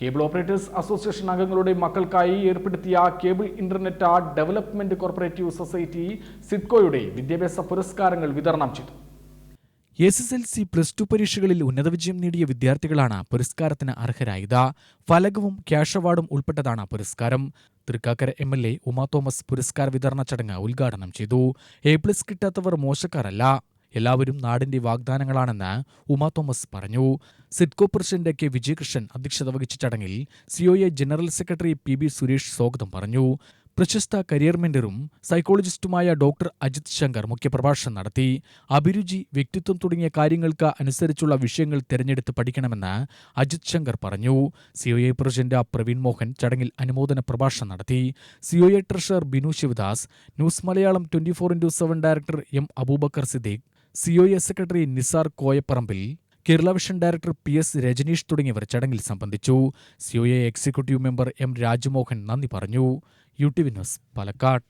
Cable operators association അംഗങ്ങളുടെ മക്കൾക്കായി ഏർപ്പെടുത്തിയ cable internet development cooperative society സിഡ്കോയുടെ വിദ്യാഭ്യാസ പുരസ്കാരങ്ങൾ വിതരണം ചെയ്തു. S S L C plus two പരീക്ഷകളിൽ ഉന്നത വിജയം നേടിയ വിദ്യാർത്ഥികളാണ് പുരസ്കാരത്തിന് അർഹരായത്. ഫലകവും ക്യാഷ് അവാർഡും ഉൾപ്പെട്ടതാണ് പുരസ്കാരം. Thrikkakara M L A Uma Thomas പുരസ്കാര വിതരണ ചടങ്ങ് ഉദ്ഘാടനം ചെയ്തു. എ പ്ലസ് കിട്ടാത്തവർ മോശക്കാരല്ല. എല്ലാവരും നാടിന്റെ വാഗ്ദാനങ്ങളാണെന്ന് ഉമ തോമസ് പറഞ്ഞു. സിഡ്കോ പ്രസിഡന്റ് കെ വിജയകൃഷ്ണൻ അധ്യക്ഷത വഹിച്ച ചടങ്ങിൽ COA general secretary P B Suresh സ്വാഗതം പറഞ്ഞു. പ്രശസ്ത കരിയർ മെന്ററും സൈക്കോളജിസ്റ്റുമായ ഡോക്ടർ അജിത് ശങ്കർ മുഖ്യപ്രഭാഷണം നടത്തി. അഭിരുചി വ്യക്തിത്വം തുടങ്ങിയ കാര്യങ്ങൾക്ക് അനുസരിച്ചുള്ള വിഷയങ്ങൾ തിരഞ്ഞെടുത്ത് പഠിക്കണമെന്ന് അജിത് ശങ്കർ പറഞ്ഞു. സിഒഎ പ്രസിഡന്റ് പ്രവീൺ മോഹൻ ചടങ്ങിൽ അനുമോദന പ്രഭാഷണം നടത്തി. COA treasurer Binu Sivadas news Malayalam twenty four into seven director M Abubakar Siddique COA secretary Nisar Koyapparambil Kerala vision director P S Rajaneesh തുടങ്ങിയവർ ചടങ്ങിൽ സംബന്ധിച്ചു. C O A executive member M Rajmohan നന്ദി പറഞ്ഞു. U T V news Palakkad.